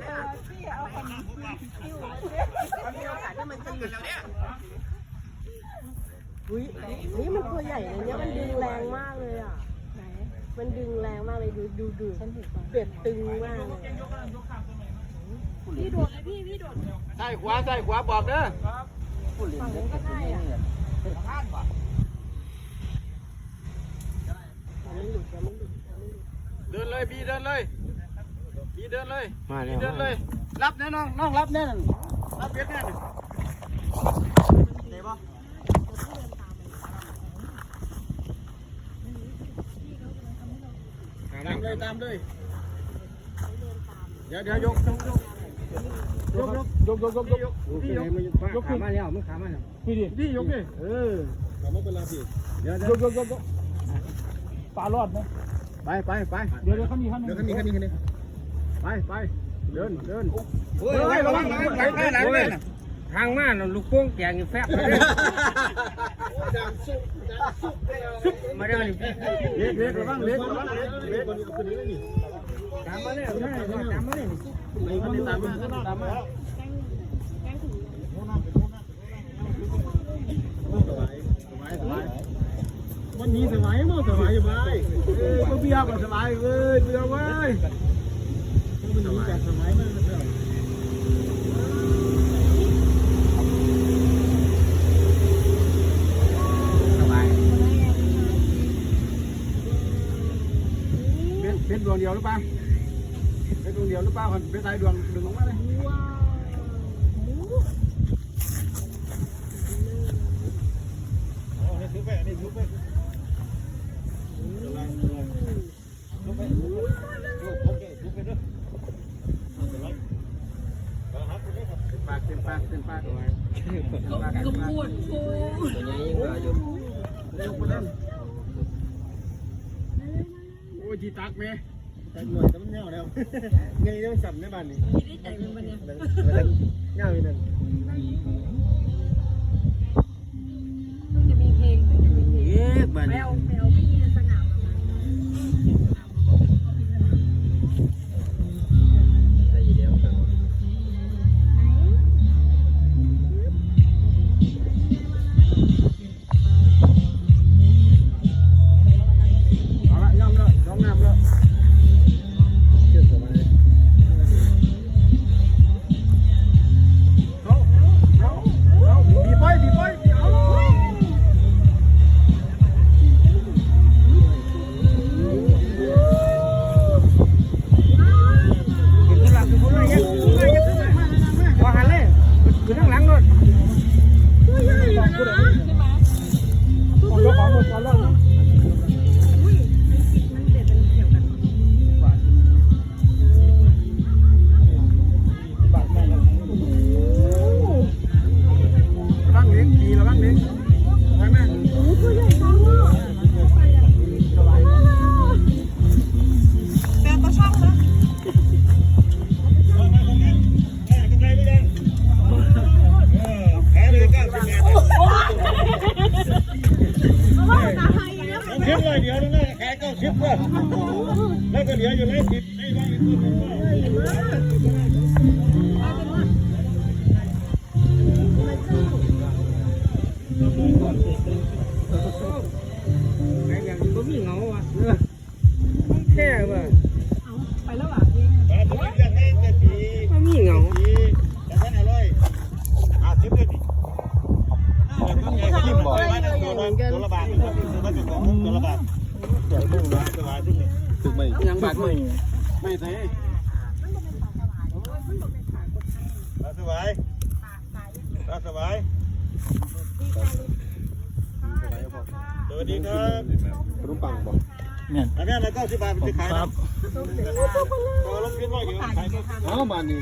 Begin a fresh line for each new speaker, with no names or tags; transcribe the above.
ตัว
ที่
เอาขน
มจีน
คิ้วมาเช็ดมันมีโอกาสที่มันจะหลุดแล้วเนี่ยอุ้ยนี่มันตัวใหญ่เลยเนี่ยมันดึงแรงมากเลยอะมันดึงแรงมากเลยดูดูดูเปรียบตึงมากเลยพี่โดดเลยพี่พี่โดด
ใส่ขวาใส่ขวาบอกเด้อ
ฝั่งนู้นก็ได้อะ
ท่านบ่
เดินเลยพี่เดินเลย บีเดินเลยม
า
บีแล้วเดินเลย รับแน่น้องน้องรับแน่นั่นรับเบียดแน่นั่น
เดี๋ยวบ่
ตามเลยต
ามเลย
เดี๋ยวเดี๋ยวยกยก
ยกยกยกยกยกยกยก
พี่ยกยกขามาแล้วมึงขามาแล้วพ
ี่ด
ิ
พี่ยกดิเออ
ทำไม่เป็นไรพี่
เดี๋ยวเดี๋ยวยกยกยกปลารอดไหมไปไปไปเด
ี๋ย
วเด
ี๋ย
วเขามีเขาม
ีเดี๋ยวคันนี้คันนี้คันนี้
ไปไปเดินเดิน
เฮ้ยระวังระวังไหลไปไหลไปนะทางมาลูกโป่งแกงแฟบมาเด้อนี่เล็กเล็กระวัง
เล็กระวังเล็กเล็ก
คนนี้นี่
ตามมาเลยตามมาเลย
คนนี้ตามมา
ตามมา
สบาย
สบายสบาย
วันนี้สบายมั้งสบายอยู่บ้าน
เออก็เบียร์ก็สบายเว้ยเบียร์เว้ย
เลยสบาย
เป็นดวงเดียวหรือเปล่าเป็นดวงเดียวหรือเปล่าเป็นสายดวงดึงลงมา Kebuan
ku. Ôi
chị tắt mẹ.
Tại người tấm nhau đâu. Ngay nó sầm cái bàn này. Chị
đi chạy bên bên này.
Nhau bên này.
จะมีเพลงจะมีเพล
งแวว
อยู่เลยขายเก้าสิบเพื่อนแล้วก็เหลืออยู่ร้อยสิบให้ร้อยอีกคนหนึ่ง
แค่ว่า
ไปแล้วอ่ะผมเร
ียกให้เจ็ดปี
มันมีเหงา
แต่ท่านอร่อยอาทิตย์เดียวดิ
แต่ก็ไงก็ยิ่งบ่อยว่าตัวละบาท
ตัวละบาท
ที่นี่ถึงไหมย
ังบาดไม่ไม่ใส่
สบายสบาย
ส
วัสดีครับรู้ปังบอก
อันนี้อะไรก็สิบบาทมันจะขายครับ
ตัวลงคิดว่าอยู่ขายเอา
บานนี้